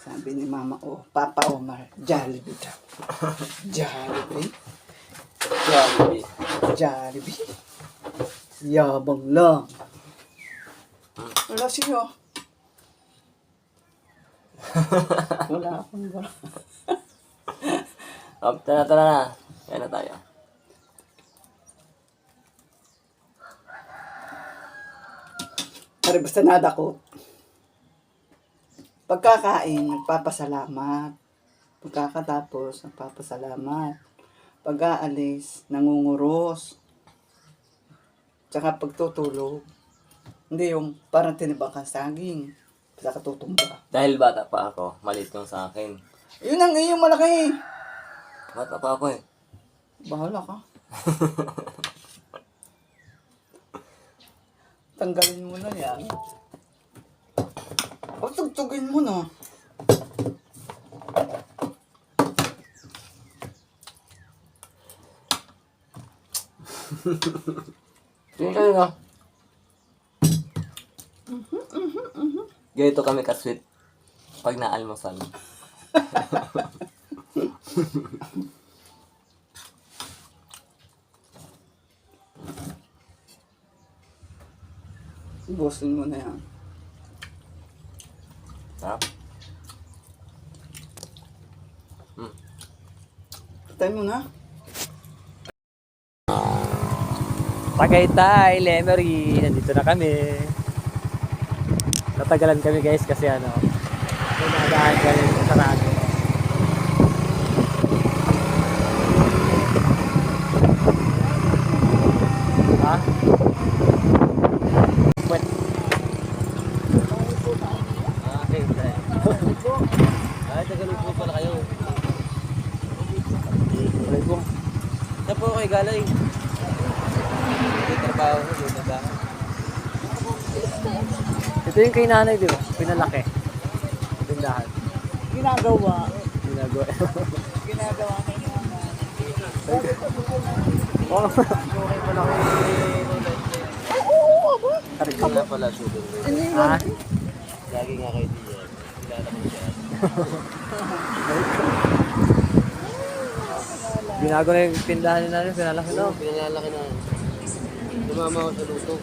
Sabi ni Mama, oh, Papa Omar, Jollibee daw. Jollibee? Jollibee? Jollibee? Yabang lang. Wala siya. Wala akong ba. Oh, tara, tara na. Kaya na tayo. Pero basta nada ko. Pagkakain, nagpapasalamat. Pagkakatapos, nagpapasalamat. Pag-aalis, nangunguros. Tsaka pagtutulog. Hindi yung parang tinibak kang saging. Basta katutumba. Dahil bata pa ako, maliit yung sa akin. Yun ang iyong malaki. Bata pa ako eh. Bahala ka. Tanggalin mo na yan. O, tugtugin mo na. Tingin kayo na. Ganito kami ka-sweet pag naalmusal. Busin mo na yan. Sarap. Patay mo na. Tagaytay, Lemery, nandito na kami. Natagalan kami guys kasi ano, may nadaan kami sa sarado. Ha? Wait. Ah, okay. Ay, tagalog pala kayo. Assalamualaikum. Saan po kayo galing? May trabaho ko, may trabaho. Ito yung kay nanay, di ba? Pinalaki. Tindahan. Ginagawa. Ginagawa. Ginagawa kay mama. oh. Hindi nga pala sugar. ha? Lagi nga kayo diyan. Kilala ko siya. Binago na yung tindahan ni nanay, pinalaki daw. Pinalalaki na. Tumama ako sa luto.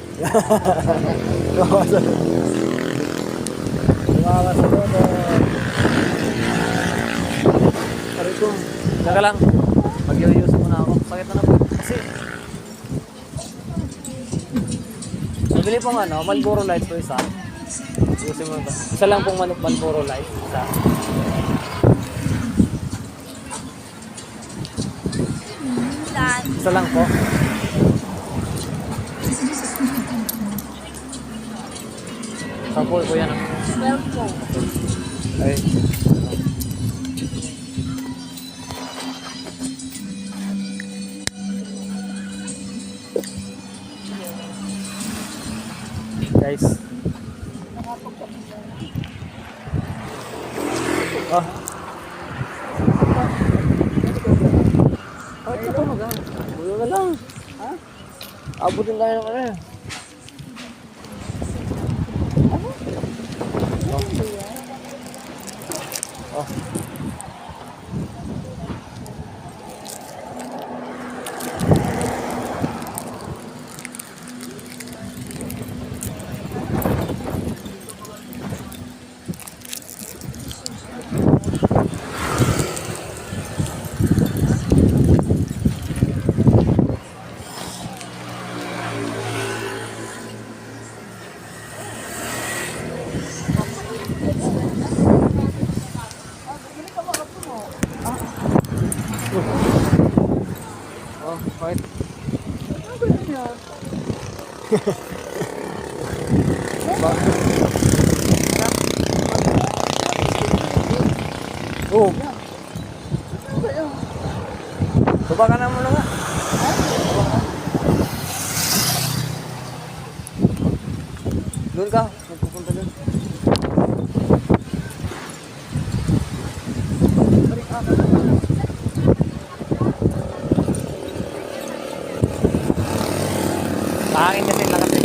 Tumawa sa Tumawa sa lodo. Sabi ko, teka lang. Mag-iuyos muna ako. Sakit na na po. Kasi, Nabili pong ano, Malboro Light po isa. Ayusin mo ito. Isa lang pong Malboro Light. Isa. Isa lang po. Sampo po yan. 12 po. Ay. Guys. Oh. Ay, ito mo ga. Bulo na lang. Ha? Abutin tayo ng ano. Oh. Oh, wait. Oh. Baba ka na muna nga. Doon ka, magpupunta doon. Pangin kasi nakatay.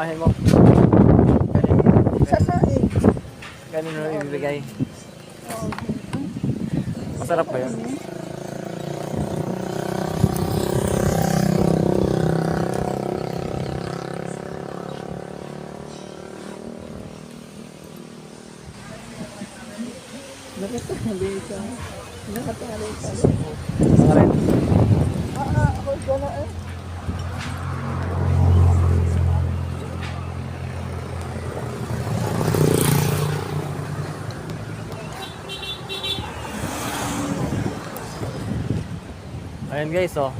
Ahin mo. Sasain. Ganun na ibibigay. Masarap ba yun? Nakatali ka. Nakatali ka. Rin. Ah, ah, ako gala eh. Ayan guys, oh.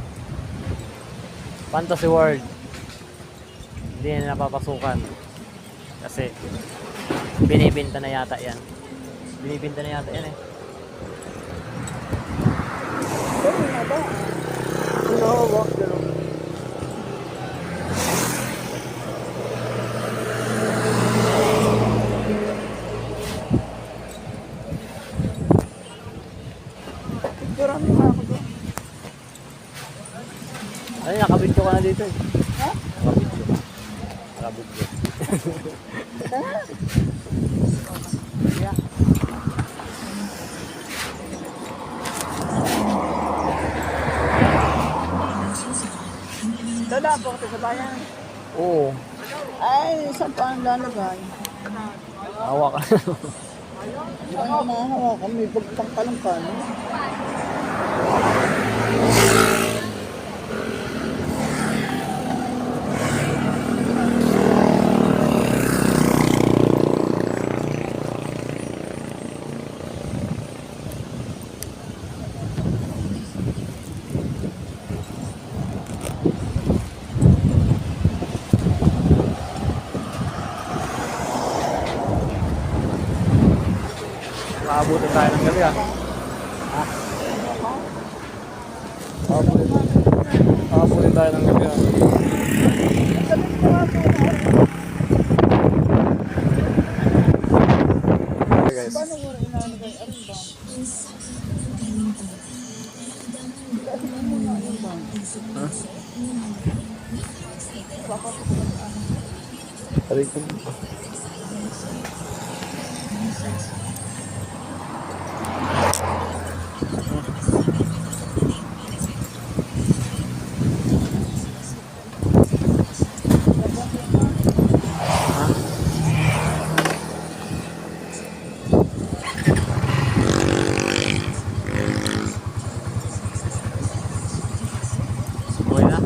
Fantasy World. Hindi na napapasukan. Kasi, binibinta na yata yan. Binibinta na yata yan eh. Ano na ba? Pinahawak ka lang. Picturean mo nga ako doon. Yun, nakabidyo ka na dito eh. Ha? Nakabidyo ka. Nakabidyo. Dala po ako sa bayan. Oo. Ay, saan pa ang lalagay? Hawa ka. Ang mahahawakan, may pagpangkalang ka, no? Tayo ng gabi ah. Ha? Maabutin. Maabutin tayo ng gabi ah. Okay guys. Paano mo rin ilalagay? Ano ba? Aray ko. Okay na?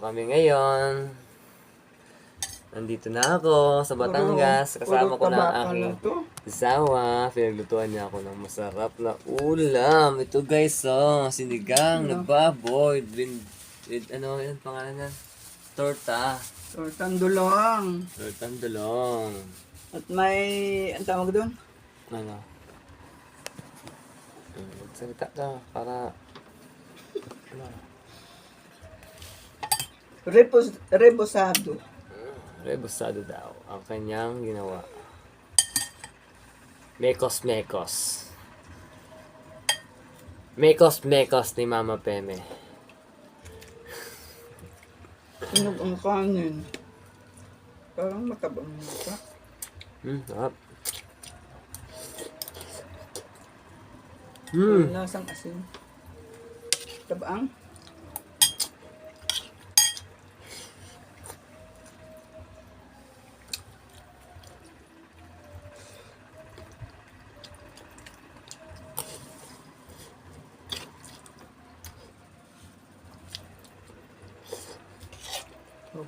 Kami ngayon. Nandito na ako sa Batangas. Kasama ko na ang aking asawa. Pinaglutuan niya ako ng masarap na ulam. Ito guys, oh, sinigang na baboy. With, with ano yun pangalan niyan? Torta. Tortang dulong. Tortang dulong. At may, ang tawag doon? Ano? Hmm, Salita ka para... Ano? Repos, rebosado. Rebusado daw ang kanyang ginawa. Mekos mekos. Mekos mekos ni Mama Peme. Tunog ang kanin. Parang matabang pa. Hmm. Hmm, Hmm. Lasang asin. Tabaang?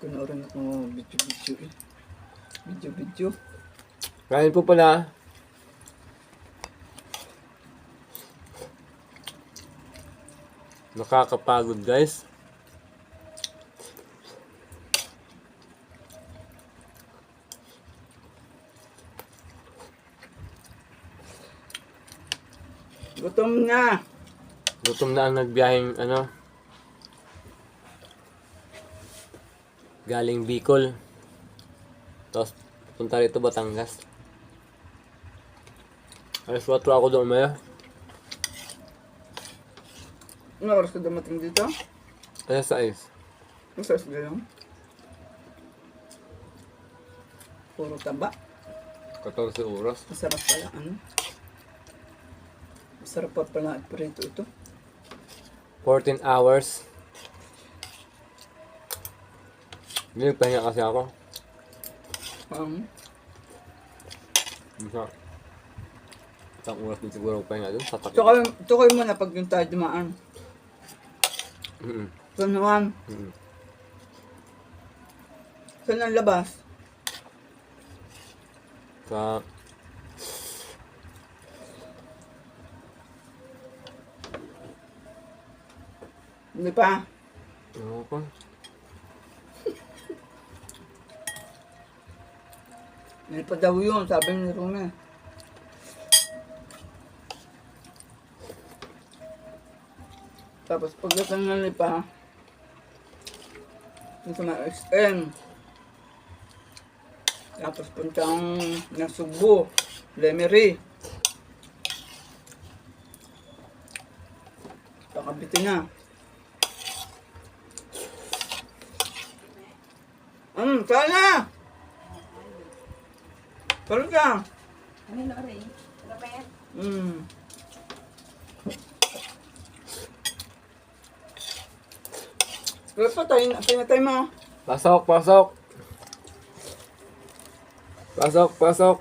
Okay na rin ako video-video eh. Video-video. kain po pala. Nakakapagod guys. Gutom na. Gutom na ang nagbiyaheng ano. Galing Bicol. Tapos punta rito Batangas. Alas 4 ako doon maya. Ano oras ka dumating dito? Alas 6. Masas na lang. Puro taba. 14 oras. Masarap pala, ano? Masarap pa pala prito ito. 14 hours. Hindi, pahinga kasi ako. Um, Isa. Isang oras din siguro ako pahinga doon. Sa takip. ito kayo, ito kayo muna pag yung tayo dumaan. Mm-mm. Saan naman? Mm-mm. Saan ang labas? Sa... Hindi pa. Ano ko? Hindi pa daw yun, sabi ni Rumi. Tapos pagdating ng lipa, dito na SM. Tapos puntang Nasubo, Lemery. Pakabiti na. Hmm, sana! Parang ka. Ano na rin? Rapet? Hmm. Kaya pa tayo, pinatay mo. Pasok, pasok! Pasok, pasok!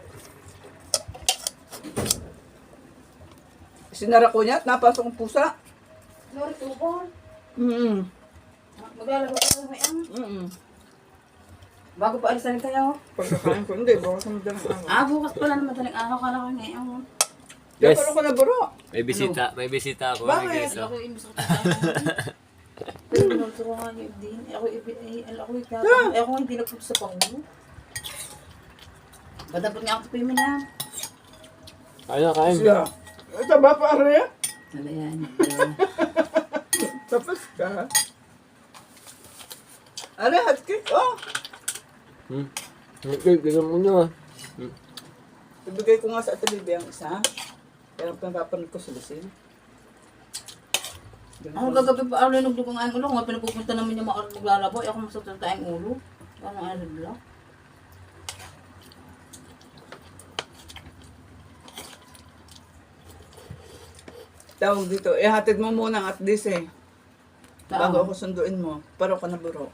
Sinara ko niya at napasok ang pusa. Sorry, tubol. Hmm. Maglalaro ka sa may ang. Hmm. Bago pa alisan tayo. Pagkakain ko, hindi. Baka sa madalang araw. Ah, bukas pala naman talang araw ka lang ngayon. Kaya Yes. pala ko na buro. May bisita, may bisita ako. Bakit? Guys, oh. Ako yung gusto ko Pero binulto ko nga yung din. Ako yung ako yung kaya. Ako hindi nagpunta sa pangulo. Badabot nga ako sa pimin na. Kain na, kain. Siya. Ito ba pa rin? Wala yan. Tapos ka. Ano, hot cake? Oh. Hmm. Okay, ganyan mo nyo ah. Hmm. Ibigay ko nga sa atalibi ang isa. Pero pinapanood ko sa Lucille. Ako gagabi pa araw yung nagdugang ang ulo. Kung nga pinapupunta namin yung mga maglalabo, ako masutulta ang ulo. Ano ano bla? Tawag dito, ihatid mo muna at this eh. Bago ako sunduin mo. Pero ka na buro.